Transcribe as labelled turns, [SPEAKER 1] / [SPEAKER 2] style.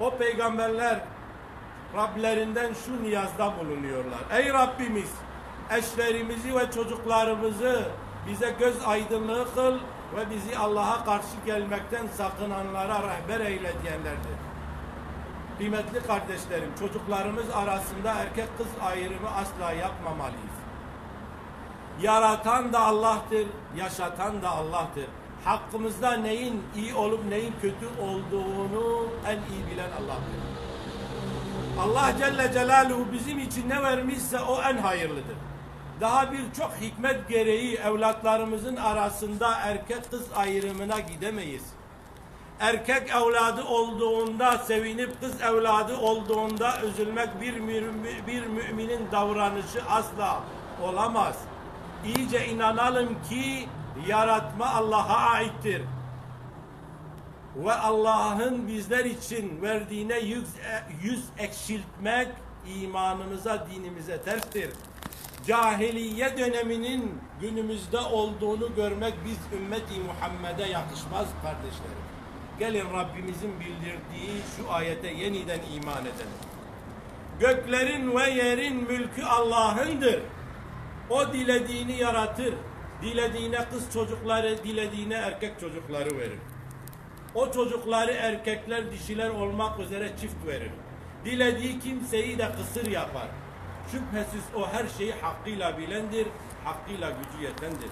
[SPEAKER 1] O peygamberler Rablerinden şu niyazda bulunuyorlar. Ey Rabbimiz eşlerimizi ve çocuklarımızı bize göz aydınlığı kıl ve bizi Allah'a karşı gelmekten sakınanlara rehber eyle diyenlerdir. Kıymetli kardeşlerim, çocuklarımız arasında erkek kız ayrımı asla yapmamalıyız. Yaratan da Allah'tır, yaşatan da Allah'tır. Hakkımızda neyin iyi olup neyin kötü olduğunu en iyi bilen Allah'tır. Allah Celle Celaluhu bizim için ne vermişse o en hayırlıdır. Daha birçok hikmet gereği evlatlarımızın arasında erkek kız ayrımına gidemeyiz. Erkek evladı olduğunda sevinip kız evladı olduğunda üzülmek bir, mümin- bir müminin davranışı asla olamaz. İyice inanalım ki yaratma Allah'a aittir ve Allah'ın bizler için verdiğine yüz, yüz ekşiltmek imanımıza, dinimize terstir. Cahiliye döneminin günümüzde olduğunu görmek biz ümmeti Muhammed'e yakışmaz kardeşlerim. Gelin Rabbimizin bildirdiği şu ayete yeniden iman edelim. Göklerin ve yerin mülkü Allah'ındır. O dilediğini yaratır. Dilediğine kız çocukları, dilediğine erkek çocukları verir. O çocukları erkekler dişiler olmak üzere çift verir. Dilediği kimseyi de kısır yapar. Şüphesiz o her şeyi hakkıyla bilendir, hakkıyla gücü yetendir.